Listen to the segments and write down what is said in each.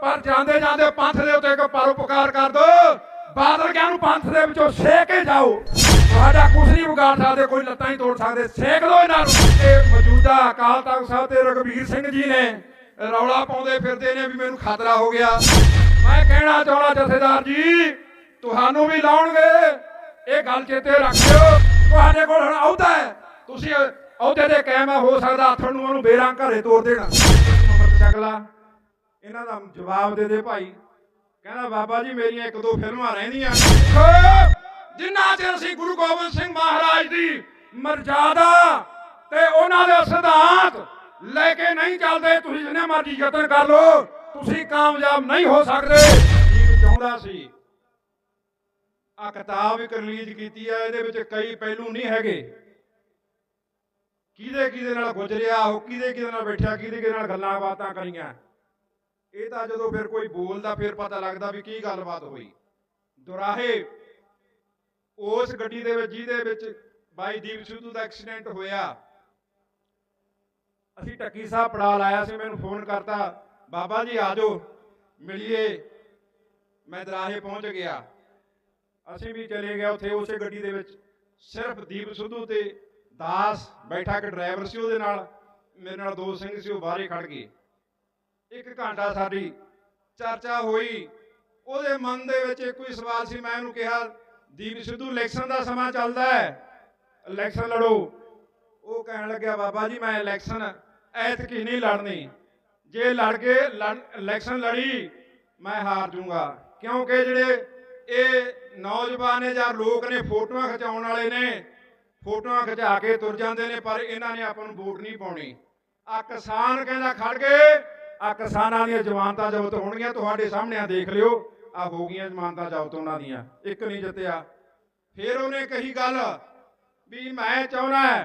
ਪਰ ਜਾਂਦੇ ਜਾਂਦੇ ਪੰਥ ਦੇ ਉੱਤੇ ਇੱਕ ਪਰਉਪਕਾਰ ਕਰ ਦੋ। ਬਾਦਲ ਗਿਆਨ ਨੂੰ ਪੰਥ ਦੇ ਵਿੱਚੋਂ ਸੇਕ ਕੇ ਜਾਓ? ਤੁਹਾਡਾ ਕੁਛ ਨਹੀਂ ਵਿਗਾੜ ਸਕਦੇ, ਕੋਈ ਲੱਤਾਂ ਹੀ ਤੋੜ ਸਕਦੇ। ਸੇਕ ਲਓ ਇਹਨਾਂ ਨੂੰ। ਇਹ ਮੌਜੂਦਾ ਅਕਾਲ ਤਖਤ ਸਾਹਿਬ ਤੇ ਰਗਵੀਰ ਸਿੰਘ ਜੀ ਨੇ ਰੌਲਾ ਪਾਉਂਦੇ ਫਿਰਦੇ ਨੇ ਵੀ ਮੈਨੂੰ ਖਤਰਾ ਹੋ ਗਿਆ। ਮੈਂ ਕਹਿਣਾ ਚਾਹਣਾ ਜਥੇਦਾਰ ਜੀ, ਤੁਹਾਨੂੰ ਵੀ ਲਾਉਣਗੇ। ਇਹ ਗੱਲ ਚੇਤੇ ਰੱਖਿਓ। ਤੁਹਾਡੇ ਕੋਲ ਹੁਣ ਅਹੁਦਾ ਹੈ। ਤੁਸੀਂ ਅਹੁਦੇ ਦੇ ਕਾਇਮ ਆ ਹੋ ਸਕਦਾ, ਆਥਣ ਨੂੰ ਉਹਨੂੰ ਬੇਰਾਂ ਘਰੇ ਤੋੜ ਦੇਣਾ। ਅਮਰਤ ਇਹਨਾਂ ਦਾ ਜਵਾਬ ਦੇ ਦੇ ਭਾਈ। ਕਹਿੰਦਾ, ਬਾਬਾ ਜੀ, ਮੇਰੀਆਂ ਇੱਕ ਦੋ ਫਿਲਮਾਂ ਰਹਿੰਦੀਆਂ। ਜਿੰਨਾ ਚਿਰ ਅਸੀਂ ਗੁਰੂ ਗੋਬਿੰਦ ਸਿੰਘ ਮਹਾਰਾਜ ਦੀ ਮਰਜ਼ਾਦਾ ਤੇ ਉਹਨਾਂ ਦੇ ਸਿਧਾਂਤ ਲੈ ਕੇ ਨਹੀਂ ਚੱਲਦੇ, ਤੁਸੀਂ ਜਿੰਨੇ ਮਰਜ਼ੀ ਯਤਨ ਕਰ ਲਓ, ਤੁਸੀਂ ਕਾਮਯਾਬ ਨਹੀਂ ਹੋ ਸਕਦੇ। ਜੀ ਚਾਹੁੰਦਾ ਸੀ ਆ ਕਿਤਾਬ ਇੱਕ ਰਿਲੀਜ਼ ਕੀਤੀ ਆ, ਇਹਦੇ ਵਿੱਚ ਕਈ ਪਹਿਲੂ ਨਹੀਂ ਹੈਗੇ। ਕਿਹਦੇ ਕਿਹਦੇ ਨਾਲ ਗੁਜ਼ਰਿਆ, ਉਹ ਕਿਹਦੇ ਕਿਹਦੇ ਨਾਲ ਬੈਠਿਆ ਕਿਹਦੇ ਕਿਹਦੇ ਨਾਲ ਗੱਲਾਂ ਬਾਤਾਂ ਕਰੀਆਂ। ਇਹ ਤਾਂ ਜਦੋਂ ਫਿਰ ਕੋਈ ਬੋਲਦਾ, ਫਿਰ ਪਤਾ ਲੱਗਦਾ ਵੀ ਕੀ ਗੱਲਬਾਤ ਹੋਈ। ਦੁਰਾਹੇ, ਉਸ ਗੱਡੀ ਦੇ ਵਿੱਚ, ਜਿਹਦੇ ਵਿੱਚ ਬਾਈ ਦੀਪ ਸਿੱਧੂ ਦਾ ਐਕਸੀਡੈਂਟ ਹੋਇਆ। ਅਸੀਂ ਟੱਕੀ ਸਾਹਿਬ ਪੜਾ ਲਾਇਆ ਸੀ, ਮੈਨੂੰ ਫੋਨ ਕਰਤਾ, ਬਾਬਾ ਜੀ, ਆ ਜਾਓ, ਮਿਲੀਏ। ਮੈਂ ਦਰਾਹੇ ਪਹੁੰਚ ਗਿਆ। ਅਸੀਂ ਵੀ ਚਲੇ ਗਏ ਉੱਥੇ ਉਸੇ ਗੱਡੀ ਦੇ ਵਿੱਚ। ਸਿਰਫ ਦੀਪ ਸਿੱਧੂ ਤੇ ਦਾਸ ਬੈਠਾ ਕਿ ਡਰਾਈਵਰ ਸੀ ਉਹਦੇ ਨਾਲ। ਮੇਰੇ ਨਾਲ ਦੋ ਸਿੰਘ ਸੀ, ਉਹ ਬਾਹਰੇ ਖੜ ਗਏ। ਇੱਕ ਘੰਟਾ ਸਾਡੀ ਚਰਚਾ ਹੋਈ। ਉਹਦੇ ਮਨ ਦੇ ਵਿੱਚ ਇੱਕੋ ਹੀ ਸਵਾਲ ਸੀ, ਮੈਂ ਉਹਨੂੰ ਕਿਹਾ, ਦੀਪ ਸਿੱਧੂ, ਇਲੈਕਸ਼ਨ ਦਾ ਸਮਾਂ ਚੱਲਦਾ ਹੈ। ਇਲੈਕਸ਼ਨ ਲੜੋ। ਉਹ ਕਹਿਣ ਲੱਗਿਆ, ਬਾਬਾ ਜੀ, ਮੈਂ ਇਲੈਕਸ਼ਨ ਐਤਕੀ ਨਹੀਂ ਲੜਨੀ। ਜੇ ਲੜ ਕੇ ਲੜ- ਇਲੈਕਸ਼ਨ ਲੜੀ, ਮੈਂ ਹਾਰ ਜਾਊਂਗਾ ਕਿਉਂਕਿ ਜਿਹੜੇ ਇਹ ਨੌਜਵਾਨ ਨੇ ਜਾਂ ਲੋਕ ਨੇ, ਫੋਟੋਆਂ ਖਿਚਾਉਣ ਵਾਲੇ ਨੇ, ਫੋਟੋਆਂ ਖਿਚਾ ਕੇ ਤੁਰ ਜਾਂਦੇ ਨੇ, ਪਰ ਇਹਨਾਂ ਨੇ ਆਪਾਂ ਨੂੰ ਵੋਟ ਨਹੀਂ ਪਾਉਣੀ। ਆ ਕਿਸਾਨ ਕਹਿੰਦਾ, ਖੜ ਕੇ ਆ ਕਿਸਾਨਾਂ ਦੀਆਂ ਜ਼ਮਾਨਤਾਂ ਜ਼ਬਤ ਹੋਣਗੀਆਂ, ਤੁਹਾਡੇ ਸਾਹਮਣੇ ਆ ਦੇਖ ਲਿਓ। ਆ ਹੋ ਗਈਆਂ ਜ਼ਮਾਨਤਾਂ ਜ਼ਬਤ ਉਹਨਾਂ ਦੀਆਂ। ਇੱਕ ਨਹੀਂ ਜਿੱਤਿਆ। ਫਿਰ ਉਹਨੇ ਕਹੀ ਗੱਲ ਵੀ ਮੈਂ ਚਾਹੁੰਦਾ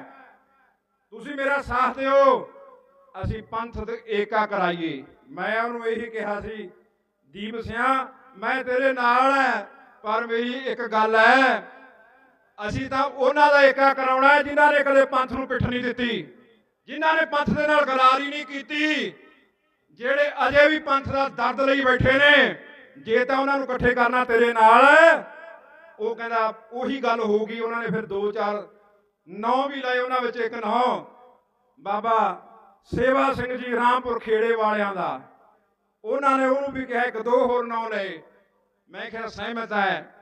ਤੁਸੀਂ ਮੇਰਾ ਸਾਥ ਦਿਓ। ਅਸੀਂ ਪੰਥ ਏਕਾ ਕਰਾਈਏ। ਮੈਂ ਉਹਨੂੰ ਇਹੀ ਕਿਹਾ ਸੀ, ਦੀਪ ਸਿਆ, ਮੈਂ ਤੇਰੇ ਨਾਲ ਹੈ, ਪਰ ਮੇਰੀ ਇੱਕ ਗੱਲ ਹੈ। ਅਸੀਂ ਤਾਂ ਉਹਨਾਂ ਦਾ ਏਕਾ ਕਰਾਉਣਾ ਹੈ, ਜਿਨ੍ਹਾਂ ਨੇ ਕਦੇ ਪੰਥ ਨੂੰ ਪਿੱਠ ਨਹੀਂ ਦਿੱਤੀ। ਜਿਨ੍ਹਾਂ ਨੇ ਪੰਥ ਦੇ ਨਾਲ ਗਰਾਰੀ ਨਹੀਂ ਕੀਤੀ। ਜਿਹੜੇ ਅਜੇ ਵੀ ਪੰਥ ਦਾ ਦਰਦ ਲਈ ਬੈਠੇ ਨੇ, ਜੇ ਤਾਂ ਉਹਨਾਂ ਨੂੰ ਇਕੱਠੇ ਕਰਨਾ ਤੇਰੇ ਨਾਲ ਉਹ ਕਹਿੰਦਾ ਉਹੀ ਗੱਲ ਹੋ ਗਈ ਉਹਨਾਂ ਨੇ ਫਿਰ ਦੋ ਚਾਰ ਨੌ ਵੀ ਲਏ ਉਹਨਾਂ ਵਿੱਚ, ਇੱਕ ਨੌ। ਬਾਬਾ ਸੇਵਾ ਸਿੰਘ ਜੀ ਰਾਮਪੁਰ ਖੇੜੇ ਵਾਲਿਆਂ ਦਾ, ਉਹਨਾਂ ਨੇ ਉਹਨੂੰ ਵੀ ਕਿਹਾ ਇੱਕ ਦੋ ਹੋਰ ਨੌ ਲਏ। ਮੈਂ ਕਿਹਾ ਸਹਿਮਤ ਹੈ।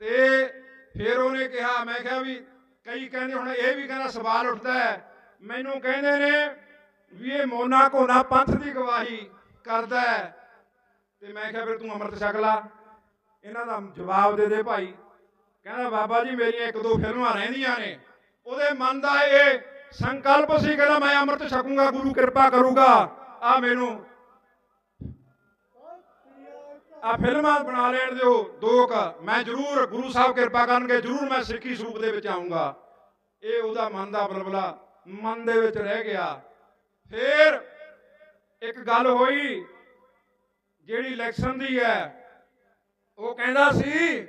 ਤੇ ਫਿਰ ਉਹਨੇ ਕਿਹਾ, ਮੈਂ ਕਿਹਾ ਵੀ ਕਈ ਕਹਿੰਦੇ ਹੁਣ ਇਹ ਵੀ ਕਹਿੰਦਾ ਸਵਾਲ ਉੱਠਦਾ ਹੈ, ਮੈਨੂੰ ਕਹਿੰਦੇ ਨੇ ਵੀ ਇਹ ਮੋਨਾ ਕੋਨਾ ਪੰਥ ਦੀ ਗਵਾਹੀ ਕਰਦਾ ਤੇ ਮੈਂ ਕਿਹਾ, ਫਿਰ ਤੂੰ ਅੰਮ੍ਰਿਤ ਛਕ ਲਾ। ਇਹਨਾਂ ਦਾ ਜਵਾਬ ਦੇ ਦੇ ਭਾਈ। ਕਹਿੰਦਾ, ਬਾਬਾ ਜੀ, ਮੇਰੀਆਂ ਇੱਕ ਦੋ ਫਿਲਮਾਂ ਰਹਿੰਦੀਆਂ ਨੇ। ਉਹਦੇ ਮਨ ਦਾ ਇਹ ਸੰਕਲਪ ਸੀ, ਕਹਿੰਦਾ, ਮੈਂ ਅੰਮ੍ਰਿਤ ਛਕੂੰਗਾ, ਗੁਰੂ ਕਿਰਪਾ ਕਰੂਗਾ। ਆ ਮੈਨੂੰ। ਆ ਫਿਲਮਾਂ ਬਣਾ ਲੈਣ ਦਿਓ, ਦੋ ਕ। ਮੈਂ ਜ਼ਰੂਰ ਗੁਰੂ ਸਾਹਿਬ ਕਿਰਪਾ ਕਰਨਗੇ, ਜ਼ਰੂਰ ਮੈਂ ਸਿੱਖੀ ਸਰੂਪ ਦੇ ਵਿੱਚ ਆਉਂਗਾ ਇਹ ਉਹਦਾ ਮਨ ਦਾ ਬਲਬਲਾ ਮਨ ਦੇ ਵਿੱਚ ਰਹਿ ਗਿਆ। ਫਿਰ ਇੱਕ ਗੱਲ ਹੋਈ, ਜਿਹੜੀ ਇਲੈਕਸ਼ਨ ਦੀ ਹੈ, ਉਹ ਕਹਿੰਦਾ ਸੀ,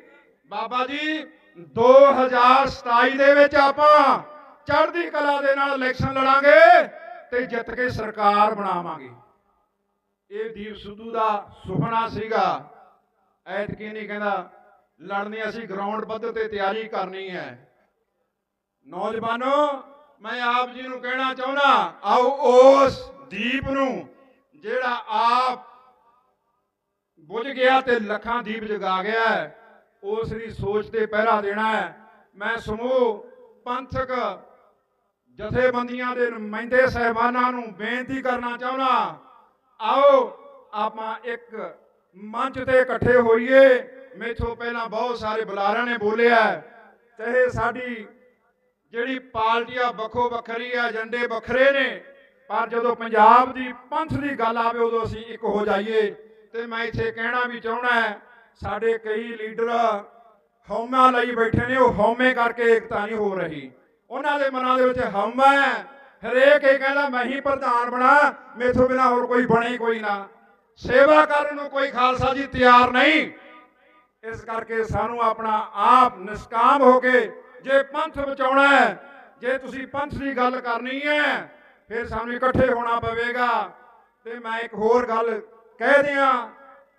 ਬਾਬਾ ਜੀ 2027 ਦੇ ਵਿੱਚ ਆਪਾਂ ਚੜ੍ਹਦੀ ਕਲਾ ਦੇ ਨਾਲ ਇਲੈਕਸ਼ਨ ਲੜਾਂਗੇ ਤੇ ਜਿੱਤ ਕੇ ਸਰਕਾਰ ਬਣਾਵਾਂਗੇ। ਇਹ ਦੀਪ ਸਿੱਧੂ ਦਾ ਸੁਪਨਾ ਸੀਗਾ। ਐਤਕੀ ਨਹੀਂ ਕਹਿੰਦਾ, ਲੜਨੀ ਅਸੀਂ ਗਰਾਊਂਡ ਪੱਧਰ ਤੇ ਤਿਆਰੀ ਕਰਨੀ ਹੈ। ਨੌਜਵਾਨੋ ਮੈਂ ਆਪ ਜੀ ਨੂੰ ਕਹਿਣਾ ਚਾਹੁੰਦਾ ਆਓ ਉਸ ਦੀਪ ਨੂੰ ਜਿਹੜਾ ਆਪ ਬੁਝ ਗਿਆ ਤੇ ਲੱਖਾਂ ਦੀਪ ਜਗਾ ਗਿਆ ਹੈ, ਉਸ ਦੀ ਸੋਚ ਤੇ ਪਹਿਰਾ ਦੇਣਾ ਹੈ। ਮੈਂ ਸਮੂਹ ਪੰਥਕ ਜਥੇਬੰਦੀਆਂ ਦੇ ਨੁਮਾਇੰਦੇ ਸਹਿਬਾਨਾਂ ਨੂੰ ਬੇਨਤੀ ਕਰਨਾ ਚਾਹੁੰਦਾ ਆਓ ਆਪਾਂ ਇੱਕ ਮੰਚ ਤੇ ਇਕੱਠੇ ਹੋਈਏ। ਮੇਥੋਂ ਪਹਿਲਾਂ ਬਹੁਤ ਸਾਰੇ ਬੁਲਾਰਿਆਂ ਨੇ ਬੋਲਿਆ ਤੇ ਇਹ ਸਾਡੀ ਜਿਹੜੀ ਪਾਰਟੀਆਂ ਵੱਖੋ ਵੱਖਰੀ ਆ, ਏਜੰਡੇ ਵੱਖਰੇ ਨੇ, ਪਰ ਜਦੋਂ ਪੰਜਾਬ ਦੀ ਪੰਥ ਦੀ ਗੱਲ ਆਵੇ, ਉਦੋਂ ਅਸੀਂ ਇੱਕ ਹੋ ਜਾਈਏ। ਤੇ ਮੈਂ ਇੱਥੇ ਕਹਿਣਾ ਵੀ ਚਾਹਣਾ ਹੈ, ਸਾਡੇ ਕਈ ਲੀਡਰ ਹਉਮਾ ਲਈ ਬੈਠੇ ਨੇ, ਉਹ ਹਉਮੇ ਕਰਕੇ ਇਕਤਾ ਨਹੀਂ ਹੋ ਰਹੀ। ਉਹਨਾਂ ਦੇ ਮਨਾਂ ਦੇ ਵਿੱਚ ਹਉਮਾ ਹੈ। ਹਰੇਕ ਇਹ ਕਹਿੰਦਾ, ਮੈਂ ਹੀ ਪ੍ਰਧਾਨ ਬਣਾ, ਮੇਥੋਂ ਬਿਨਾ ਹੋਰ ਕੋਈ ਬਣੇ ਕੋਈ ਨਾ। ਸੇਵਾ ਕਰਨ ਨੂੰ ਕੋਈ ਖਾਲਸਾ ਜੀ ਤਿਆਰ ਨਹੀਂ। ਇਸ ਕਰਕੇ ਸਾਨੂੰ ਆਪਣਾ ਆਪ ਨਿਸਕਾਮ ਹੋ ਕੇ ਜੇ ਪੰਥ ਬਚਾਉਣਾ ਹੈ, ਜੇ ਤੁਸੀਂ ਪੰਥ ਦੀ ਗੱਲ ਕਰਨੀ ਹੈ, ਫਿਰ ਸਾਨੂੰ ਇਕੱਠੇ ਹੋਣਾ ਪਵੇਗਾ। ਤੇ ਮੈਂ ਇੱਕ ਹੋਰ ਗੱਲ ਕਹਿ ਦਿਆਂ,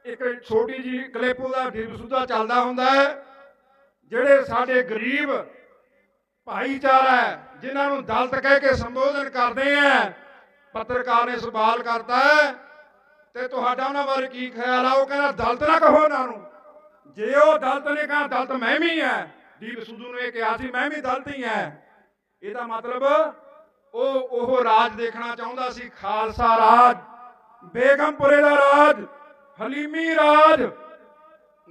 ਇੱਕ ਛੋਟੀ ਜੀ ਕਲਿੱਪ ਦਾ ਦੀਪਸੂਦਾ ਚੱਲਦਾ ਹੁੰਦਾ ਹੈ, ਜਿਹੜੇ ਸਾਡੇ ਗਰੀਬ ਭਾਈਚਾਰਾ ਹੈ, ਜਿਨ੍ਹਾਂ ਨੂੰ ਦਲਤ ਕਹਿ ਕੇ ਸੰਬੋਧਨ ਕਰਦੇ ਆ ਪੱਤਰਕਾਰ ਨੇ ਸਵਾਲ ਕਰਤਾ ਤੇ ਤੁਹਾਡਾ ਉਹਨਾਂ ਬਾਰੇ ਕੀ ਖਿਆਲ ਆ? ਉਹ ਕਹਿੰਦਾ, ਦਲਤ ਨਾ ਕਹੋ ਉਹਨਾਂ ਨੂੰ। ਜੇ ਉਹ ਦਲਤ ਨੇ ਕਹਾ, ਦਲਤ ਮੈਂ ਵੀ ਹੈ। ਦੀਪ ਸਿੱਧੂ ਨੂੰ ਇਹ ਕਿਹਾ ਸੀ, ਮੈਂ ਵੀ ਦਲਤ ਹੀ ਹੈ ਇਹਦਾ ਮਤਲਬ ਉਹ ਉਹ ਰਾਜ ਦੇਖਣਾ ਚਾਹੁੰਦਾ ਸੀ, ਖਾਲਸਾ ਰਾਜ, ਬੇਗਮਪੁਰੇ ਦਾ ਰਾਜ, ਹਲੀਮੀ ਰਾਜ।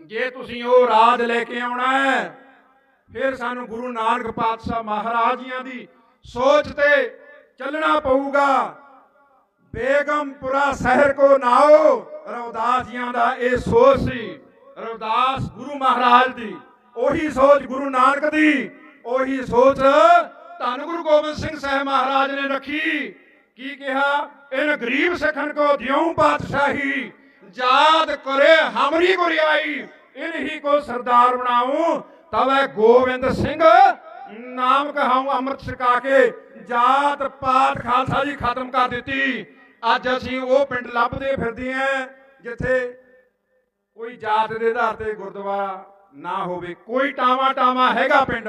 ਜੇ ਤੁਸੀਂ ਉਹ ਰਾਜ ਲੈ ਕੇ ਆਉਣਾ ਹੈ, ਫਿਰ ਸਾਨੂੰ ਗੁਰੂ ਨਾਨਕ ਪਾਤਸ਼ਾਹ ਮਹਾਰਾਜ ਜੀਆਂ ਦੀ ਸੋਚ ਤੇ ਚੱਲਣਾ ਪਊਗਾ। ਬੇਗਮਪੁਰਾ ਸ਼ਹਿਰ ਕੋ ਨਾਓ ਰਵਦਾਸ ਜੀਆਂ ਦਾ ਇਹ ਸੋਚ ਸੀ, ਰਵਦਾਸ ਗੁਰੂ ਮਹਾਰਾਜ ਦੀ। ਉਹੀ ਸੋਚ ਗੁਰੂ ਨਾਨਕ ਦੀ, ਉਹੀ ਸੋਚ ਧੰਨ ਗੁਰੂ ਗੋਬਿੰਦ ਸਿੰਘ ਸਾਹਿਬ ਮਹਾਰਾਜ ਨੇ ਰੱਖੀ। ਕੀ ਕਿਹਾ? ਇਨ ਗਰੀਬ ਸਖਨ ਕੋ ਦਿਉ ਪਾਤਸ਼ਾਹੀ ਯਾਦ ਕਰੇ ਹਮਰੀ ਗੁਰਿਆਈ ਇਨ ਕੋ ਸਰਦਾਰ ਬਣਾਉ, ਤਵੇ ਗੋਬਿੰਦ ਸਿੰਘ ਨਾਮ ਕਹਾਉ ਅੰਮ੍ਰਿਤ ਛਕਾ ਕੇ, ਜਾਤ ਪਾਤ ਖਾਲਸਾ ਜੀ ਖਤਮ ਕਰ ਦਿੱਤੀ। ਅੱਜ ਅਸੀਂ ਉਹ ਪਿੰਡ ਲੱਭਦੇ ਫਿਰਦੇ ਆਂ, ਜਿੱਥੇ ਕੋਈ ਜਾਤ ਦੇ ਆਧਾਰ ਤੇ ਗੁਰਦੁਆਰਾ ਨਾ ਹੋਵੇ, ਕੋਈ ਟਾਵਾ ਟਾਵਾ ਹੈਗਾ ਪਿੰਡ।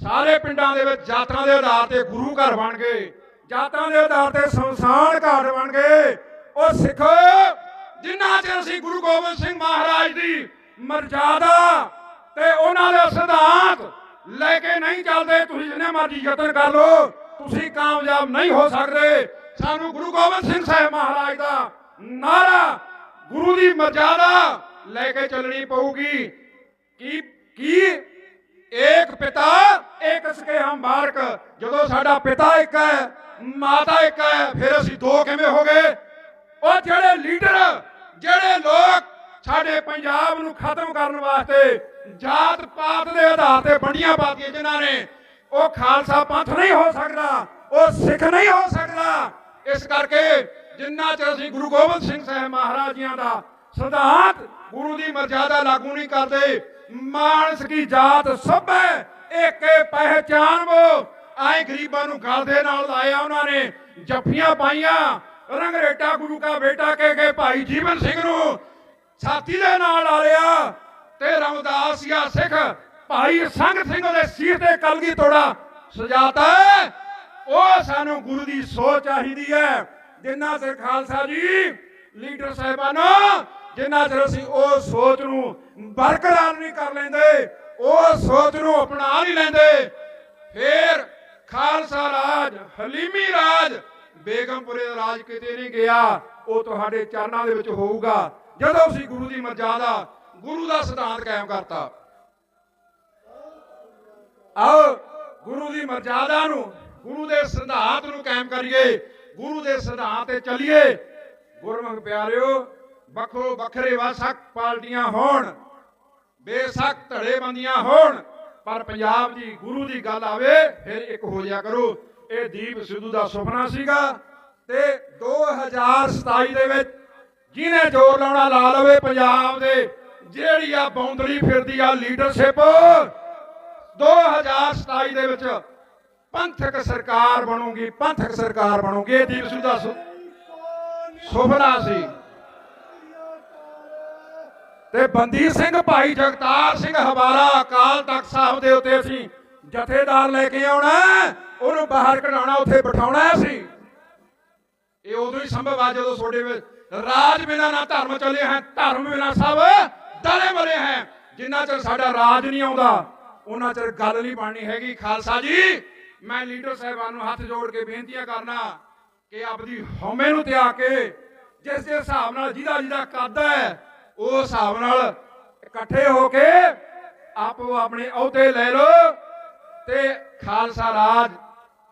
ਸਾਰੇ ਪਿੰਡਾਂ ਦੇ ਵਿੱਚ ਜਾਤਾਂ ਦੇ ਆਧਾਰ ਤੇ ਗੁਰੂ ਘਰ ਬਣ ਗਏ। ਜਾਤਾਂ ਦੇ ਆਧਾਰ ਤੇ ਸੰਸਾਨ ਘਾਟ ਬਣ ਗਏ। ਉਹ ਸਿੱਖੋ, ਜਿੰਨਾ ਚਿਰ ਅਸੀਂ ਗੁਰੂ ਗੋਬਿੰਦ ਸਿੰਘ ਮਹਾਰਾਜ ਦੀ ਮਰਜ਼ਾਦਾ ਤੇ ਉਹਨਾਂ ਦੇ ਸਿਧਾਂਤ ਲੈ ਕੇ ਨਹੀਂ ਚੱਲਦੇ, ਤੁਸੀਂ ਜਿੰਨੇ ਮਰਜ਼ੀ ਯਤਨ ਕਰ ਲਓ, ਤੁਸੀਂ ਕਾਮਯਾਬ ਨਹੀਂ ਹੋ ਸਕਦੇ। ਸਾਨੂੰ ਗੁਰੂ ਗੋਬਿੰਦ ਸਿੰਘ ਸਾਹਿਬ ਮਹਾਰਾਜ ਦਾ ਨਾਰਾ, ਗੁਰੂ ਦੀ ਮਰਜ਼ਾਦਾ ਲੈ ਕੇ ਚੱਲਣੀ ਪਊਗੀ। ਕੀ ਕੀ? ਏਕ ਪਿਤਾ, ਏਕ ਸਕੇ ਹਮ ਬਾਰਕ ਜਦੋਂ ਸਾਡਾ ਪਿਤਾ ਇੱਕ ਹੈ, ਮਾਤਾ ਇੱਕ ਹੈ, ਫਿਰ ਅਸੀਂ ਦੋ ਕਿਵੇਂ ਹੋ ਗਏ? ਉਹ ਜਿਹੜੇ ਲੀਡਰ, ਜਿਹੜੇ ਲੋਕ ਸਾਡੇ ਪੰਜਾਬ ਨੂੰ ਖਤਮ ਕਰਨ ਵਾਸਤੇ ਜਾਤ ਪਾਤ ਦੇ ਆਧਾਰ ਤੇ ਵੰਡੀਆਂ ਪਾਤੀਆਂ ਜਿਨ੍ਹਾਂ ਨੇ, ਉਹ ਖਾਲਸਾ ਪੰਥ ਨਹੀਂ ਹੋ ਸਕਦਾ, ਉਹ ਸਿੱਖ ਨਹੀਂ ਹੋ ਸਕਦਾ। ਇਸ ਕਰਕੇ ਜਿੰਨਾ ਚਿਰ ਅਸੀਂ ਗੁਰੂ ਗੋਬਿੰਦ ਸਿੰਘ ਸਾਹਿਬ ਮਹਾਰਾਜ ਜੀਆਂ ਦਾ ਸਿਧਾਂਤ ਗੁਰੂ ਦੀ ਮਰਜ਼ਾਦਾ ਲਾਗੂ ਨਹੀਂ ਕਰਦੇ ਮਾਨਸ ਕੀ ਜਾਤ ਸਭ, ਏਕੇ ਪਹਿਚਾਨ ਆਏ ਗਰੀਬਾਂ ਨੂੰ ਗਲ ਦੇ ਨਾਲ ਲਾਇਆ ਉਹਨਾਂ ਨੇ, ਜੱਫੀਆਂ ਪਾਈਆਂ। ਰੰਗਰੇਟਾ ਗੁਰੂ ਕਾ ਬੇਟਾ ਕਹਿ ਕੇ ਭਾਈ ਜੀਵਨ ਸਿੰਘ ਨੂੰ ਛਾਤੀ ਦੇ ਨਾਲ ਲਾ ਲਿਆ ਤੇ ਰਮਦਾਸ ਸਿੱਖ ਭਾਈ ਸੰਗ ਸਿੰਘ ਦੇ ਸੀਰ ਤੇ ਕਲਗੀ ਤੋੜਾ ਸਜਾਤਾ ਉਹ ਸਾਨੂੰ ਗੁਰੂ ਦੀ ਸੋਚ ਚਾਹੀਦੀ ਹੈ। ਜਿੰਨਾ ਸਿਰ ਖਾਲਸਾ ਜੀ, ਲੀਡਰ ਸਾਹਿਬਾਨੋ ਜਿੰਨਾ ਚਿਰ ਅਸੀਂ ਉਹ ਸੋਚ ਨੂੰ ਬਰਕਰਾਰ ਨਹੀਂ ਕਰ ਲੈਂਦੇ, ਉਹ ਸੋਚ ਨੂੰ ਅਪਣਾ ਨਹੀਂ ਲੈਂਦੇ, ਫੇਰ ਖਾਲਸਾ ਰਾਜ, ਹਲੀਮੀ ਰਾਜ, ਬੇਗਮਪੁਰੇ ਦਾ ਰਾਜ ਕਿਤੇ ਨਹੀਂ ਗਿਆ, ਉਹ ਤੁਹਾਡੇ ਚਰਨਾਂ ਦੇ ਵਿੱਚ ਹੋਊਗਾ। ਜਦੋਂ ਅਸੀਂ ਗੁਰੂ ਦੀ ਮਰਜ਼ਾਦਾ ਗੁਰੂ ਦਾ ਸਿਧਾਂਤ ਕਾਇਮ ਕਰਤਾ। ਆਓ, ਗੁਰੂ ਦੀ ਮਰਜ਼ਾਦਾ ਨੂੰ, ਗੁਰੂ ਦੇ ਸਿਧਾਂਤ ਨੂੰ ਕਾਇਮ ਕਰੀਏ, ਗੁਰੂ ਦੇ ਸਿਧਾਂਤ ਤੇ ਚੱਲੀਏ। ਗੁਰਮੁਖ ਪਿਆਰਿਓ ਵੱਖੋ ਵੱਖਰੇ ਵਸਕ ਪਾਰਟੀਆਂ ਹੋਣ, ਬੇਸ਼ੱਕ ਧੜੇਬੰਦੀਆਂ ਹੋਣ, ਪਰ ਪੰਜਾਬ ਦੀ ਗੁਰੂ ਦੀ ਗੱਲ ਆਵੇ, ਫਿਰ ਇੱਕ ਹੋ ਜਾ ਕਰੋ। ਇਹ ਦੀਪ ਸਿੱਧੂ ਦਾ ਸੁਪਨਾ ਸੀਗਾ ਤੇ 2027 ਦੇ ਵਿੱਚ ਜਿਹਨੇ ਜ਼ੋਰ ਲਾਉਣਾ ਲਾ ਲਵੇ ਪੰਜਾਬ ਦੇ, ਜਿਹੜੀ ਆ ਬੌਂਦਰੀ ਫਿਰਦੀ ਆ ਲੀਡਰਸ਼ਿਪ 2027 ਦੇ ਵਿੱਚ ਪੰਥਕ ਸਰਕਾਰ ਬਣੂਗੀ, ਪੰਥਕ ਸਰਕਾਰ ਬਣੂਗੀ। ਇਹ ਦੀਪ ਸਿੱਧੂ ਦਾ ਸੁਪਨਾ ਸੀ। ਤੇ ਬੰਦੀ ਸਿੰਘ ਭਾਈ ਜਗਤਾਰ ਸਿੰਘ ਹਵਾਰਾ ਅਕਾਲ ਤਖਤ ਸਾਹਿਬ ਦੇ ਉੱਤੇ ਅਸੀਂ ਜਥੇਦਾਰ ਲੈ ਕੇ ਆਉਣਾ ਹੈ, ਉਹਨੂੰ ਬਾਹਰ ਕਢਾਉਣਾ ਉੱਥੇ ਬਿਠਾਉਣਾ ਸੀ ਇਹ ਉਦੋਂ ਹੀ ਸੰਭਵ ਆ ਜਦੋਂ ਤੁਹਾਡੇ ਵਿੱਚ ਰਾਜ ਬਿਨਾ ਨਾ ਧਰਮ ਚੱਲੇ ਹੈ ਧਰਮ ਬਿਨਾ ਸਭ ਦਲੇ ਮਰੇ ਹੈ। ਜਿੰਨਾ ਚਿਰ ਸਾਡਾ ਰਾਜ ਨਹੀਂ ਆਉਂਦਾ ਉਹਨਾਂ ਚਿਰ ਗੱਲ ਨਹੀਂ ਬਣਨੀ ਹੈਗੀ। ਖਾਲਸਾ ਜੀ ਮੈਂ ਲੀਡਰ ਸਾਹਿਬਾਨ ਨੂੰ ਹੱਥ ਜੋੜ ਕੇ ਬੇਨਤੀਆਂ ਕਰਨਾ ਕਿ ਆਪਦੀ ਹਉਮੈ ਨੂੰ ਤਿਆਗ ਕੇ ਜਿਸ ਦੇ ਹਿਸਾਬ ਨਾਲ ਜਿਹਦਾ ਜਿਹਦਾ ਕੱਦ ਹੈ ਉਹ ਹਿਸਾਬ ਨਾਲ ਇਕੱਠੇ ਹੋ ਕੇ ਆਪੋ ਆਪਣੇ ਅਹੁਦੇ ਲੈ ਲਓ ਤੇ ਖਾਲਸਾ ਰਾਜ,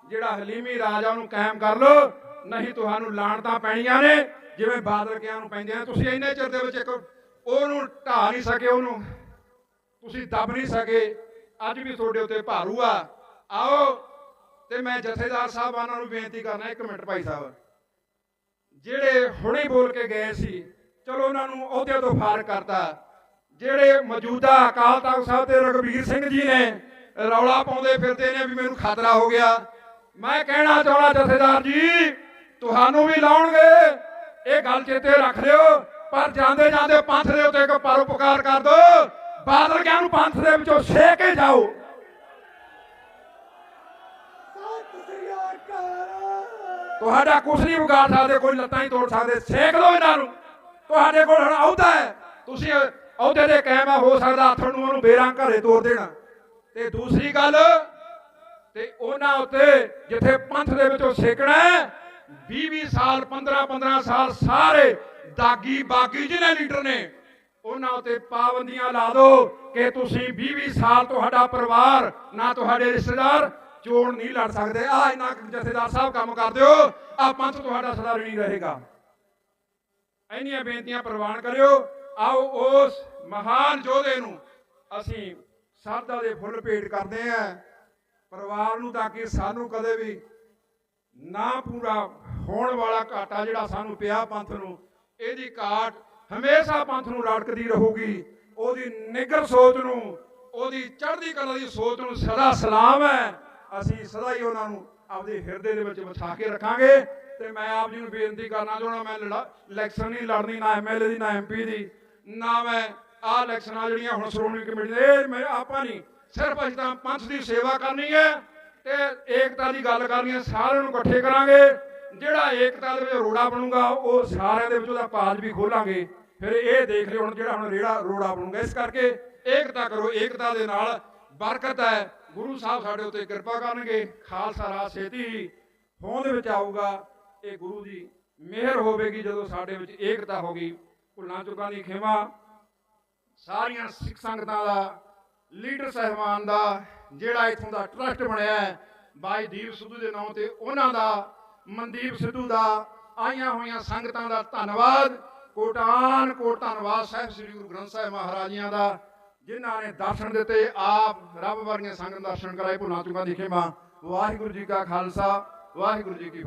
ਜਿਹੜਾ ਹਲੀਮੀ ਰਾਜ ਆ, ਉਹਨੂੰ ਕਾਇਮ ਕਰ ਲਓ। ਨਹੀਂ ਤੁਹਾਨੂੰ ਲਾਣਤਾਂ ਪੈਣੀਆਂ ਨੇ, ਜਿਵੇਂ ਬਾਦਲ ਕਿਆਂ ਨੂੰ ਪੈਂਦੇ ਆ। ਤੁਸੀਂ ਇੰਨੇ ਚਿਰ ਦੇ ਵਿੱਚ ਇੱਕ ਉਹਨੂੰ ਢਾ ਨਹੀਂ ਸਕੇ, ਉਹਨੂੰ ਤੁਸੀਂ ਦੱਬ ਨਹੀਂ ਸਕੇ। ਅੱਜ ਵੀ ਤੁਹਾਡੇ ਉੱਤੇ ਭਾਰੂ ਆ। ਆਓ ਤੇ ਮੈਂ ਜਥੇਦਾਰ ਸਾਹਿਬਾਨਾਂ ਨੂੰ ਬੇਨਤੀ ਕਰਨਾ, ਇੱਕ ਮਿੰਟ ਭਾਈ ਸਾਹਿਬ। ਜਿਹੜੇ ਹੁਣੇ ਬੋਲ ਕੇ ਗਏ ਸੀ ਚਲੋ ਉਹਨਾਂ ਨੂੰ ਅਹੁਦੇ ਤੋਂ ਫਾਰਗ ਕਰਤਾ। ਜਿਹੜੇ ਮੌਜੂਦਾ ਅਕਾਲ ਤਖਤ ਸਾਹਿਬ ਤੇ ਰਗਵੀਰ ਸਿੰਘ ਜੀ ਨੇ ਰੌਲਾ ਪਾਉਂਦੇ ਫਿਰਦੇ ਨੇ ਵੀ ਮੈਨੂੰ ਖਤਰਾ ਹੋ ਗਿਆ। ਮੈਂ ਕਹਿਣਾ ਚਾਹਣਾ ਜਥੇਦਾਰ ਜੀ ਤੁਹਾਨੂੰ ਵੀ ਲਾਉਣਗੇ। ਇਹ ਗੱਲ ਚੇਤੇ ਰੱਖ ਲਿਓ ਪਰ ਜਾਂਦੇ ਜਾਂਦੇ ਪੰਥ ਦੇ ਉੱਤੇ ਇੱਕ ਪਰਉਪਕਾਰ ਕਰ ਦਿਓ ਬਾਦਲ ਕਿਆਂ ਨੂੰ ਪੰਥ ਦੇ ਵਿੱਚੋਂ ਛੇ ਕੇ ਜਾਓ। ਤੁਹਾਡਾ ਕੁਛ ਨਹੀਂ ਵਿਗਾੜ ਸਕਦੇ ਕੋਈ ਲੱਤਾਂ ਹੀ ਤੋੜ ਸਕਦੇ। ਸੇਕ ਲਓ ਇਹਨਾਂ ਨੂੰ। ਤੁਹਾਡੇ ਕੋਲ ਹੁਣ ਅਹੁਦਾ ਹੈ। ਤੁਸੀਂ ਅਹੁਦੇ ਦੇ ਕਾਇਮ ਹੋ ਸਕਦਾ, ਆਥਣ ਨੂੰ ਉਹਨੂੰ ਬੇਰਾਂ ਘਰੇ ਤੋੜ ਦੇਣਾ। ਤੇ ਦੂਸਰੀ ਗੱਲ, ਤੇ ਉਹਨਾਂ ਉੱਤੇ ਜਿੱਥੇ ਪੰਥ ਦੇ ਵਿੱਚੋਂ ਸੇਕਣਾ 20 20 ਸਾਲ 15 15 ਸਾਲ ਸਾਰੇ ਦਾਗੀ ਬਾਗੀ ਜਿਹਨੇ ਲੀਡਰ ਨੇ, ਉਹਨਾਂ ਉੱਤੇ ਪਾਬੰਦੀਆਂ ਲਾ ਦਿਓ ਕਿ ਤੁਸੀਂ 20 20 ਸਾਲ ਤੁਹਾਡਾ ਪਰਿਵਾਰ, ਨਾ ਤੁਹਾਡੇ ਰਿਸ਼ਤੇਦਾਰ ਚੋਣ ਨਹੀਂ ਲੜ ਸਕਦੇ। ਆ ਇਹਨਾਂ ਜਥੇਦਾਰ ਸਾਹਿਬ ਕੰਮ ਕਰ ਦਿਓ ਆ ਪੰਥ ਤੁਹਾਡਾ ਸਦਾ ਰਣੀ ਰਹੇਗਾ। ਇੰਨੀਆਂ ਬੇਨਤੀਆਂ ਪ੍ਰਵਾਨ ਕਰਿਓ, ਆਓ ਉਸ ਮਹਾਨ ਯੋਧੇ ਨੂੰ ਅਸੀਂ ਸਰਦਾ ਦੇ ਫੁੱਲ ਭੇਟ ਕਰਦੇ ਆਂ ਪਰਿਵਾਰ ਨੂੰ ਤਾਂ ਕਿ ਸਾਨੂੰ ਕਦੇ ਵੀ ਨਾ ਪੂਰਾ ਹੋਣ ਵਾਲਾ ਘਾਟਾ ਜਿਹੜਾ ਸਾਨੂੰ ਪਿਆ ਪੰਥ ਨੂੰ, ਇਹਦੀ ਘਾਟ ਹਮੇਸ਼ਾ ਪੰਥ ਨੂੰ ਰੜਕਦੀ ਰਹੂਗੀ। ਉਹਦੀ ਨਿਗਰ ਸੋਚ ਨੂੰ, ਉਹਦੀ ਚੜ੍ਹਦੀ ਕਲਾ ਦੀ ਸੋਚ ਨੂੰ ਸਦਾ ਸਲਾਮ ਹੈ। ਅਸੀਂ ਸਦਾ ਹੀ ਉਹਨਾਂ ਨੂੰ ਆਪਦੇ ਹਿਰਦੇ ਦੇ ਵਿੱਚ ਵਸਾ ਕੇ ਰੱਖਾਂਗੇ। ਤੇ ਮੈਂ ਆਪ ਜੀ ਨੂੰ ਬੇਨਤੀ ਕਰਨਾ ਚਾਹੁੰਦਾ, ਮੈਂ ਲੜਾ ਇਲੈਕਸ਼ਨ ਨਹੀਂ ਲੜਨੀ, ਨਾ ਐਮਐਲਏ ਦੀ, ਨਾ ਐਮਪੀ ਦੀ, ਨਾ ਮੈਂ ਆਹ ਇਲੈਕਸ਼ਨਾਂ ਜਿਹੜੀਆਂ ਹੁਣ ਸ਼੍ਰੋਮਣੀ ਕਮੇਟੀ ਦੇ। ਇਹ ਮੈਂ ਆਪਾਂ ਨਹੀਂ, ਸਿਰਫ ਅਸੀਂ ਤਾਂ ਪੰਥ ਦੀ ਸੇਵਾ ਕਰਨੀ ਹੈ ਤੇ ਏਕਤਾ ਦੀ ਗੱਲ ਕਰਨੀ ਹੈ, ਸਾਰਿਆਂ ਨੂੰ ਇਕੱਠੇ ਕਰਾਂਗੇ। ਜਿਹੜਾ ਏਕਤਾ ਦੇ ਵਿੱਚ ਰੋੜਾ ਬਣੂਗਾ, ਉਹ ਸਾਰਿਆਂ ਦੇ ਵਿੱਚ ਉਹਦਾ ਪਾਜ ਵੀ ਖੋਲਾਂਗੇ। ਫਿਰ ਇਹ ਦੇਖ ਲਿਓ ਹੁਣ ਜਿਹੜਾ ਹੁਣ ਰੇੜਾ, ਰੋੜਾ ਬਣੂਗਾ। ਇਸ ਕਰਕੇ ਏਕਤਾ ਕਰੋ, ਏਕਤਾ ਦੇ ਨਾਲ ਬਰਕਤ ਹੈ। ਗੁਰੂ ਸਾਹਿਬ ਸਾਡੇ ਉੱਤੇ ਕਿਰਪਾ ਕਰਨਗੇ, ਖਾਲਸਾ ਰਾਜ ਛੇਤੀ ਹੋਂਦ ਵਿੱਚ ਆਊਗਾ। ਇਹ ਗੁਰੂ ਦੀ ਮਿਹਰ ਹੋਵੇਗੀ, ਜਦੋਂ ਸਾਡੇ ਵਿੱਚ ਏਕਤਾ ਹੋਗੀ ਭੁੱਲਾਂ ਚੁੱਕਾਂ ਦੀ ਖਿਮਾ, ਸਾਰੀਆਂ ਸਿੱਖ ਸੰਗਤਾਂ ਦਾ, ਲੀਡਰ ਸਹਿਬਾਨ ਦਾ, ਜਿਹੜਾ ਇਥੋਂ ਦਾ ਟਰਸਟ ਬਣਿਆ ਹੈ, ਬਾਈ ਦੀਪ ਸਿੱਧੂ ਦੇ ਨਾਂ ਤੇ ਉਹਨਾਂ ਦਾ, ਮਨਦੀਪ ਸਿੱਧੂ ਦਾ, ਆਈਆਂ ਹੋਈਆਂ ਸੰਗਤਾਂ ਦਾ ਧੰਨਵਾਦ। ਕੋਟਾਨ ਕੋਟ ਧੰਨਵਾਦ ਸਾਹਿਬ, ਸ੍ਰੀ ਗੁਰੂ ਗ੍ਰੰਥ ਸਾਹਿਬ ਮਹਾਰਾਜਿਆਂ ਦਾ, ਜਿਨ੍ਹਾਂ ਨੇ ਦਰਸ਼ਨ ਦਿੱਤੇ, ਆਪ ਰੱਬ ਵਰਗੀਆਂ ਸੰਗਤ ਦਰਸ਼ਨ ਕਰਾਏ, ਭੁੱਲਾਂ ਚੁੱਕਾਂ ਦੀ ਖਿਮਾ। ਵਾਹਿਗੁਰੂ ਜੀ ਕਾ ਖਾਲਸਾ, ਵਾਹਿਗੁਰੂ ਜੀ ਕੀ ਫਤਿਹ।